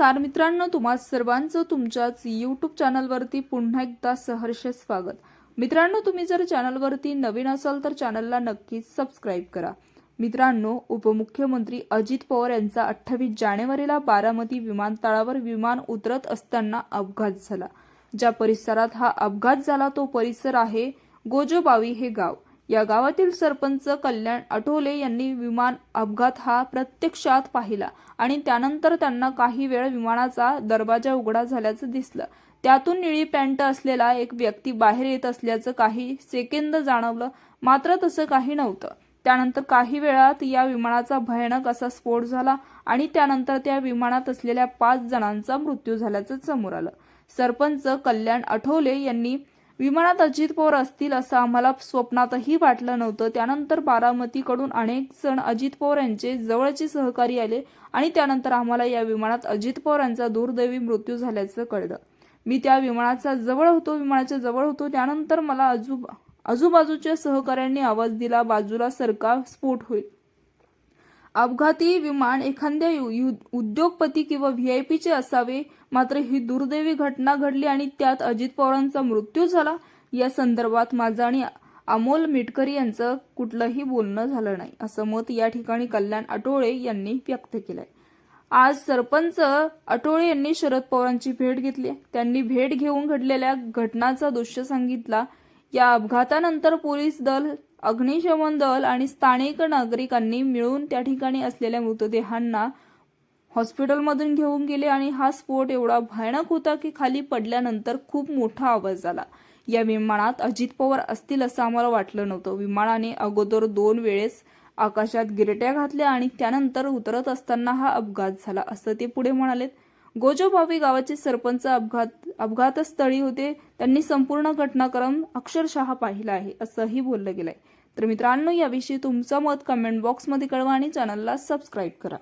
नमस्कार मित्रांनो तुम्हा सर्वांचं तुमच्याच यूट्यूब चॅनलवरती पुन्हा एकदा सहर्ष स्वागत. मित्रांनो तुम्ही जर चॅनलवरती नवीन असाल तर चॅनलला नक्कीच सबस्क्राईब करा. मित्रांनो उपमुख्यमंत्री अजित पवार यांचा अठ्ठावीस जानेवारीला बारामती विमानतळावर विमान उतरत असताना अपघात झाला. ज्या परिसरात हा अपघात झाला तो परिसर आहे गोजोबावी हे गाव. या गावातील सरपंच कल्याण आठवले यांनी विमान अपघात हा प्रत्यक्षात पाहिला आणि त्यानंतर त्यांना काही वेळ विमानाचा दरवाजा उघडा झाल्याचं दिसलं. त्यातून निळी पॅन्ट असलेला एक व्यक्ती बाहेर येत असल्याचं काही सेकंद जाणवलं मात्र तसं काही नव्हतं. त्यानंतर काही वेळात या विमानाचा भयानक असा स्फोट झाला आणि त्यानंतर त्या विमानात असलेल्या पाच जणांचा मृत्यू झाल्याचं समोर आलं. सरपंच कल्याण आठवले यांनी विमानात अजित पवार असतील असं आम्हाला स्वप्नातही वाटलं नव्हतं. त्यानंतर बारामतीकडून अनेक जण अजित पवार यांचे जवळचे सहकारी आले आणि त्यानंतर आम्हाला या विमानात अजित पवार यांचा दुर्दैवी मृत्यू झाल्याचं कळलं. मी त्या विमानाचा जवळ होतो विमानाच्या जवळ होतो. त्यानंतर मला आजू आजूबाजूच्या सहकाऱ्यांनी आवाज दिला बाजूला सरका स्फोट होईल. अपघाती विमान एखाद्या यु- उद्योगपती किंवा व्हीआयपीचे असावे मात्र ही दुर्दैवी घटना घडली आणि त्यात अजित पवारांचा मृत्यू झाला. या संदर्भात माझं आणि अमोल मिटकरी यांचं कुठलंही बोलणं झालं नाही असं मत या ठिकाणी कल्याण अटोळे यांनी व्यक्त केलंय. आज सरपंच अटोळे यांनी शरद पवारांची भेट घेतली त्यांनी भेट घेऊन घडलेल्या घटनाचा दृश्य सांगितला. या अपघातानंतर पोलीस दल अग्निशमन दल आणि स्थानिक नागरिकांनी मिळून त्या ठिकाणी असलेल्या मृतदेहांना हॉस्पिटलमधून घेऊन गेले आणि हा स्फोट एवढा भयानक होता की खाली पडल्यानंतर खूप मोठा आवाज झाला. या विमानात अजित पवार असतील असं आम्हाला वाटलं नव्हतं. विमानाने अगोदर दोन वेळेस आकाशात गिरट्या घातल्या आणि त्यानंतर उतरत असताना हा अपघात झाला असं ते पुढे म्हणालेत. गोजोबावी गावाचे सरपंच अपघात अपघातस्थळी होते. त्यांनी संपूर्ण घटनाक्रम अक्षरशः पाहिला आहे असंही बोललं गेलंय. तर मित्रांनो याविषयी तुमचं मत कमेंट बॉक्समध्ये कळवा आणि चॅनलला सबस्क्राईब करा.